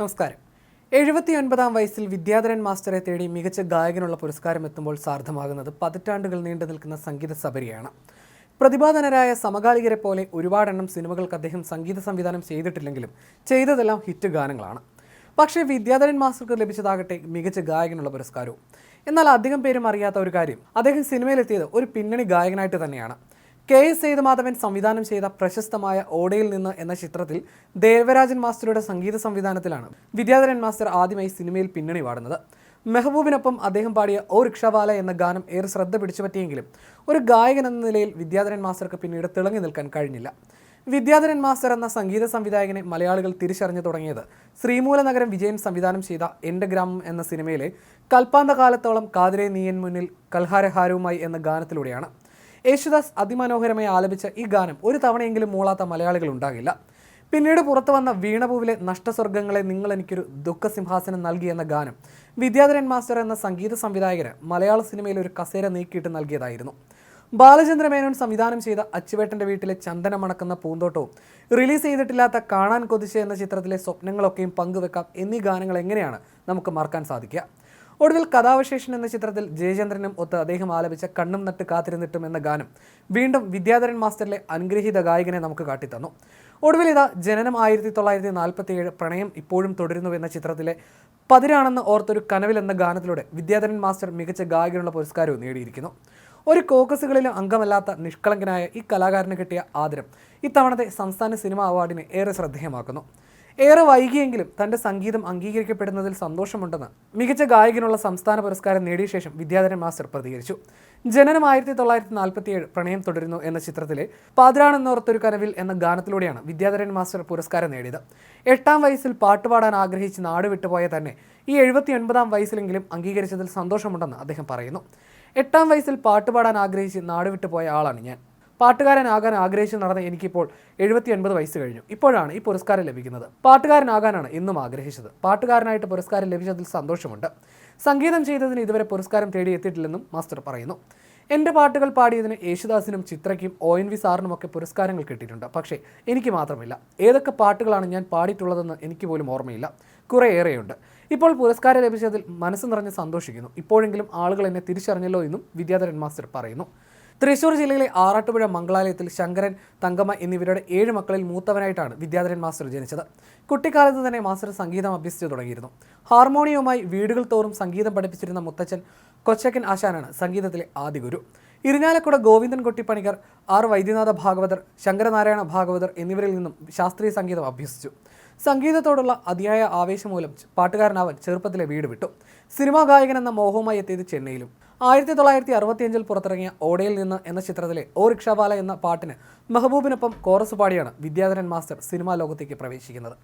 നമസ്കാരം. എഴുപത്തി ഒൻപതാം വയസ്സിൽ വിദ്യാധരൻ മാസ്റ്ററെ തേടി മികച്ച ഗായകനുള്ള പുരസ്കാരം എത്തുമ്പോൾ സാർത്ഥമാകുന്നത് പതിറ്റാണ്ടുകൾ നീണ്ടു നിൽക്കുന്ന സംഗീത സബരിയാണ് പ്രതിഭാധനരായ സമകാലികരെ പോലെ ഒരുപാടെണ്ണം സിനിമകൾക്ക് അദ്ദേഹം സംഗീത സംവിധാനം ചെയ്തിട്ടില്ലെങ്കിലും ചെയ്തതെല്ലാം ഹിറ്റ് ഗാനങ്ങളാണ്. പക്ഷേ വിദ്യാധരൻ മാസ്റ്റർക്ക് ലഭിച്ചതാകട്ടെ മികച്ച ഗായകനുള്ള പുരസ്കാരവും. എന്നാൽ അധികം പേരും അറിയാത്ത ഒരു കാര്യം അദ്ദേഹം സിനിമയിലെത്തിയത് ഒരു പിന്നണി ഗായകനായിട്ട് തന്നെയാണ്. കെ എസ് സേതുമാധവൻ സംവിധാനം ചെയ്ത പ്രശസ്തമായ ഓടയിൽ നിന്ന് എന്ന ചിത്രത്തിൽ ദേവരാജൻ മാസ്റ്ററുടെ സംഗീത സംവിധാനത്തിലാണ് വിദ്യാധരൻ മാസ്റ്റർ ആദ്യമായി സിനിമയിൽ പിന്നണി പാടുന്നത്. മെഹബൂബിനൊപ്പം അദ്ദേഹം പാടിയ ഓ റിക്ഷാവാല എന്ന ഗാനം ഏറെ ശ്രദ്ധ പിടിച്ചു പറ്റിയെങ്കിലും ഒരു ഗായകൻ എന്ന നിലയിൽ വിദ്യാധരൻ മാസ്റ്റർക്ക് പിന്നീട് തിളങ്ങി നിൽക്കാൻ കഴിഞ്ഞില്ല. വിദ്യാധരൻ മാസ്റ്റർ എന്ന സംഗീത സംവിധായകനെ മലയാളികൾ തിരിച്ചറിഞ്ഞു തുടങ്ങിയത് ശ്രീമൂലനഗരം വിജയൻ സംവിധാനം ചെയ്ത എന്റെ ഗ്രാമം എന്ന സിനിമയിലെ കൽപ്പാന്ത കാലത്തോളം കാതിരെ നീയൻ മുന്നിൽ കൽഹാരഹാരവുമായി എന്ന ഗാനത്തിലൂടെയാണ്. യേശുദാസ് അതിമനോഹരമായി ആലപിച്ച ഈ ഗാനം ഒരു തവണയെങ്കിലും മൂളാത്ത മലയാളികൾ ഉണ്ടാകില്ല. പിന്നീട് പുറത്തു വന്ന വീണപൂവിലെ നഷ്ടസ്വർഗങ്ങളെ നിങ്ങൾ എനിക്കൊരു ദുഃഖസിംഹാസനം നൽകി എന്ന ഗാനം വിദ്യാധരൻ മാസ്റ്റർ എന്ന സംഗീത സംവിധായകന് മലയാള സിനിമയിൽ ഒരു കസേര നീക്കിയിട്ട് നൽകിയതായിരുന്നു. ബാലചന്ദ്ര മേനോൻ സംവിധാനം ചെയ്ത അച്ചുവേട്ടന്റെ വീട്ടിലെ ചന്ദനം മണക്കുന്ന പൂന്തോട്ടവും റിലീസ് ചെയ്തിട്ടില്ലാത്ത കാണാൻ കൊതിച്ച് എന്ന ചിത്രത്തിലെ സ്വപ്നങ്ങളൊക്കെയും പങ്കുവെക്കാം എന്നീ ഗാനങ്ങൾ എങ്ങനെയാണ് നമുക്ക് മറക്കാൻ സാധിക്കുക? ഒടുവിൽ കഥാവശേഷൻ എന്ന ചിത്രത്തിൽ ജയചന്ദ്രനും ഒത്ത് അദ്ദേഹം ആലപിച്ച കണ്ണും നട്ട് കാത്തിരുന്നിട്ടും എന്ന ഗാനം വീണ്ടും വിദ്യാധരൻ മാസ്റ്ററിലെ അനുഗ്രഹീത ഗായകനെ നമുക്ക് കാട്ടിത്തന്നു. ഒടുവിൽ ഇതാ ജനനം ആയിരത്തി തൊള്ളായിരത്തി നാൽപ്പത്തി ഏഴ് പ്രണയം ഇപ്പോഴും തുടരുന്നു എന്ന ചിത്രത്തിലെ പതിരാണെന്ന് ഓർത്തൊരു കനവിൽ എന്ന ഗാനത്തിലൂടെ വിദ്യാധരൻ മാസ്റ്റർ മികച്ച ഗായകനുള്ള പുരസ്കാരവും നേടിയിരിക്കുന്നു. ഒരു കോക്കസുകളിലും അംഗമല്ലാത്ത നിഷ്കളങ്കനായ ഈ കലാകാരന് കിട്ടിയ ആദരം ഇത്തവണത്തെ സംസ്ഥാന സിനിമാ അവാർഡിനെ ഏറെ ശ്രദ്ധേയമാക്കുന്നു. ഏറെ വൈകിയെങ്കിലും തന്റെ സംഗീതം അംഗീകരിക്കപ്പെടുന്നതിൽ സന്തോഷമുണ്ടെന്ന് മികച്ച ഗായകനുള്ള സംസ്ഥാന പുരസ്കാരം നേടിയ ശേഷം വിദ്യാധരൻ മാസ്റ്റർ പ്രതികരിച്ചു. ജനനം ആയിരത്തി തൊള്ളായിരത്തി നാൽപ്പത്തിയേഴ് പ്രണയം തുടരുന്നു എന്ന ചിത്രത്തിലെ പാതിരാണെന്നോർത്തൊരു കനവിൽ എന്ന ഗാനത്തിലൂടെയാണ് വിദ്യാധരൻ മാസ്റ്റർ പുരസ്കാരം നേടിയത്. എട്ടാം വയസ്സിൽ പാട്ടുപാടാൻ ആഗ്രഹിച്ച് നാട് വിട്ടുപോയ തന്നെ ഈ എഴുപത്തി ഒൻപതാം വയസ്സിലെങ്കിലും അംഗീകരിച്ചതിൽ സന്തോഷമുണ്ടെന്ന് അദ്ദേഹം പറയുന്നു. എട്ടാം വയസ്സിൽ പാട്ടുപാടാൻ ആഗ്രഹിച്ച് നാട് വിട്ടുപോയ ആളാണ് ഞാൻ. പാട്ടുകാരനാകാൻ ആഗ്രഹിച്ച് നടന്ന എനിക്കിപ്പോൾ എഴുപത്തി ഒൻപത് വയസ്സ് കഴിഞ്ഞു. ഇപ്പോഴാണ് ഈ പുരസ്കാരം ലഭിക്കുന്നത്. പാട്ടുകാരനാകാനാണ് എന്നും ആഗ്രഹിച്ചത്. പാട്ടുകാരനായിട്ട് പുരസ്കാരം ലഭിച്ചതിൽ സന്തോഷമുണ്ട്. സംഗീതം ചെയ്തതിന് ഇതുവരെ പുരസ്കാരം തേടിയെത്തിയിട്ടില്ലെന്നും മാസ്റ്റർ പറയുന്നു. എന്റെ പാട്ടുകൾ പാടിയതിന് യേശുദാസിനും ചിത്രയ്ക്കും ഒ എൻ വി സാറിനുമൊക്കെ പുരസ്കാരങ്ങൾ കിട്ടിയിട്ടുണ്ട്. പക്ഷേ എനിക്ക് മാത്രമില്ല. ഏതൊക്കെ പാട്ടുകളാണ് ഞാൻ പാടിയിട്ടുള്ളതെന്ന് എനിക്ക് പോലും ഓർമ്മയില്ല. കുറേയേറെയുണ്ട്. ഇപ്പോൾ പുരസ്കാരം ലഭിച്ചതിൽ മനസ്സ് നിറഞ്ഞ് സന്തോഷിക്കുന്നു. ഇപ്പോഴെങ്കിലും ആളുകൾ എന്നെ തിരിച്ചറിഞ്ഞല്ലോ എന്നും വിദ്യാധരൻ മാസ്റ്റർ പറയുന്നു. തൃശൂർ ജില്ലയിലെ ആറാട്ടുപുഴ മംഗളാലയത്തിൽ ശങ്കരൻ തങ്കമ്മ എന്നിവരുടെ ഏഴ് മക്കളിൽ മൂത്തവനായിട്ടാണ് വിദ്യാധരൻ മാസ്റ്റർ ജനിച്ചത്. കുട്ടിക്കാലത്ത് തന്നെ മാസ്റ്റർ സംഗീതം അഭ്യസിച്ചു തുടങ്ങിയിരുന്നു. ഹാർമോണിയവുമായി വീടുകൾ തോറും സംഗീതം പഠിപ്പിച്ചിരുന്ന മുത്തച്ഛൻ കൊച്ചക്കൻ ആശാനാണ് സംഗീതത്തിലെ ആദ്യ ഗുരു. ഇരിഞ്ഞാലക്കുട ഗോവിന്ദൻ കൊട്ടിപ്പണിക്കർ ആർ വൈദ്യനാഥ ഭാഗവതർ ശങ്കരനാരായണ ഭാഗവതർ എന്നിവരിൽ നിന്നും ശാസ്ത്രീയ സംഗീതം അഭ്യസിച്ചു. സംഗീതത്തോടുള്ള അതിയായ ആവേശം മൂലം പാട്ടുകാരനാവാൻ ചെറുപ്പത്തിലെ വീട് വിട്ടു. സിനിമാ ഗായകൻ എന്ന മോഹവുമായി എത്തിയത് ചെന്നൈയിലും. ആയിരത്തി തൊള്ളായിരത്തി അറുപത്തിയഞ്ചിൽ പുറത്തിറങ്ങിയ ഓടയിൽ നിന്ന് എന്ന ചിത്രത്തിലെ ഓ റിക്ഷാബാല എന്ന പാട്ടിന് മെഹബൂബിനൊപ്പം കോറസ് പാടിയാണ് വിദ്യാധരൻ മാസ്റ്റർ സിനിമാ ലോകത്തേക്ക് പ്രവേശിക്കുന്നത്.